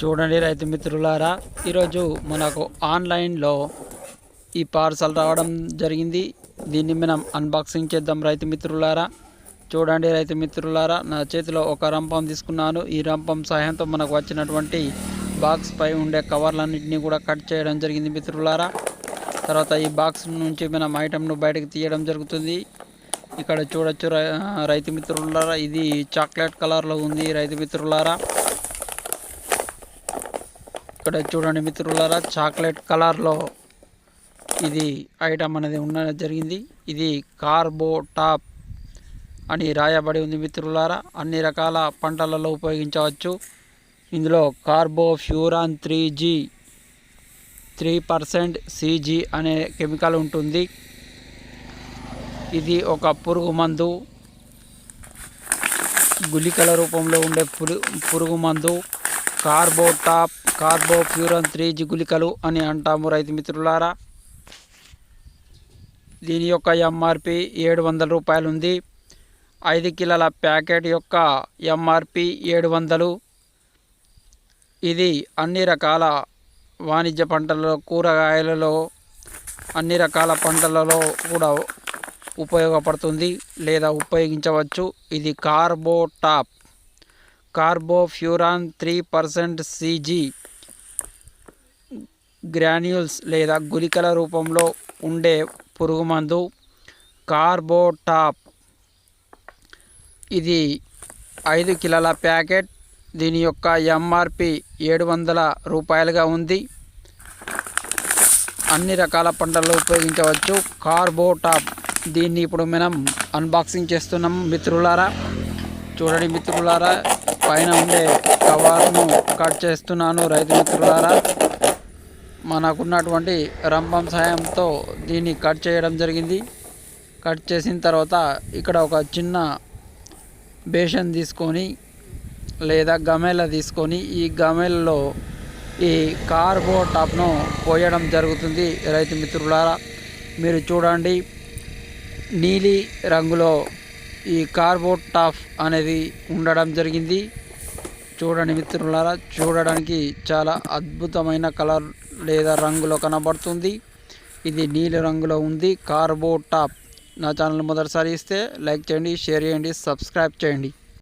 చూడండి రైతు మిత్రులారా ఈరోజు మనకు ఆన్లైన్లో ఈ పార్సల్ రావడం జరిగింది. దీన్ని మనం అన్బాక్సింగ్ చేద్దాం రైతు మిత్రులారా. చూడండి రైతు మిత్రులారా నా చేతిలో ఒక రంపం తీసుకున్నాను. ఈ రంపం సహాయంతో మనకు వచ్చినటువంటి బాక్స్ పై ఉండే కవర్లన్నింటినీ కూడా కట్ చేయడం జరిగింది మిత్రులారా. తర్వాత ఈ బాక్స్ నుంచి మనం ఐటెంను బయటకు తీయడం జరుగుతుంది. ఇక్కడ చూడొచ్చు రైతు మిత్రులారా ఇది చాక్లెట్ కలర్లో ఉంది రైతు మిత్రులారా. ఇక్కడ చూడండి మిత్రులారా చాక్లెట్ కలర్లో ఇది ఐటమ్ అనేది ఉండడం జరిగింది. ఇది కార్బో టాప్ అని రాయబడి ఉంది మిత్రులారా. అన్ని రకాల పంటలలో ఉపయోగించవచ్చు. ఇందులో carbofuran three G three percent CG అనే కెమికల్ ఉంటుంది. ఇది ఒక పురుగు మందు గుళికల రూపంలో ఉండే పురుగు పురుగు మందు. కార్బో టాప్ కార్బో ప్యూరన్ త్రీ జిగులికలు అని అంటాము రైతు మిత్రులారా. దీని యొక్క ఎంఆర్పి ఏడు వందల రూపాయలు ఉంది ఐదు కిలోల ప్యాకెట్ యొక్క ఎంఆర్పి ఏడు వందలు. ఇది అన్ని రకాల వాణిజ్య పంటలలో కూరగాయలలో అన్ని రకాల పంటలలో కూడా ఉపయోగపడుతుంది లేదా ఉపయోగించవచ్చు. ఇది carbo carbofuran carbofuran three percent CG granules లేదా గుళికల రూపంలో ఉండే పురుగుమందు కార్బోటాప్. కార్బో టాప్ ఇది ఐదు కిలోల ప్యాకెట్ దీని యొక్క ఎంఆర్పి ఏడు వందల రూపాయలుగా ఉంది. అన్ని రకాల పంటల్లో ఉపయోగించవచ్చు కార్బో టాప్ దీన్ని ఇప్పుడు మనం అన్బాక్సింగ్ చేస్తున్నాం మిత్రులారా. చూడండి మిత్రులారా పైన ఉండే కవర్ను కట్ చేస్తున్నాను రైతు మిత్రులారా. మనకున్నటువంటి రంపం సాయంతో దీన్ని కట్ చేయడం జరిగింది. కట్ చేసిన తర్వాత ఇక్కడ ఒక చిన్న బేషన్ తీసుకొని లేదా గమేల తీసుకొని ఈ గమేలలో ఈ కార్బో టాప్ను పోయడం జరుగుతుంది రైతు మిత్రులారా. మీరు చూడండి నీలి రంగులో ఈ కార్బోట్ టాప్ అనేది ఉండడం జరిగింది. చూడండి మిత్రులారా చూడడానికి చాలా అద్భుతమైన కలర్ లేదా రంగులో కనబడుతుంది. ఇది నీలి రంగులో ఉంది. కార్బో టాప్ నా ఛానల్ మొదటిసారి ఇస్తే లైక్ చేయండి షేర్ చేయండి సబ్స్క్రైబ్ చేయండి.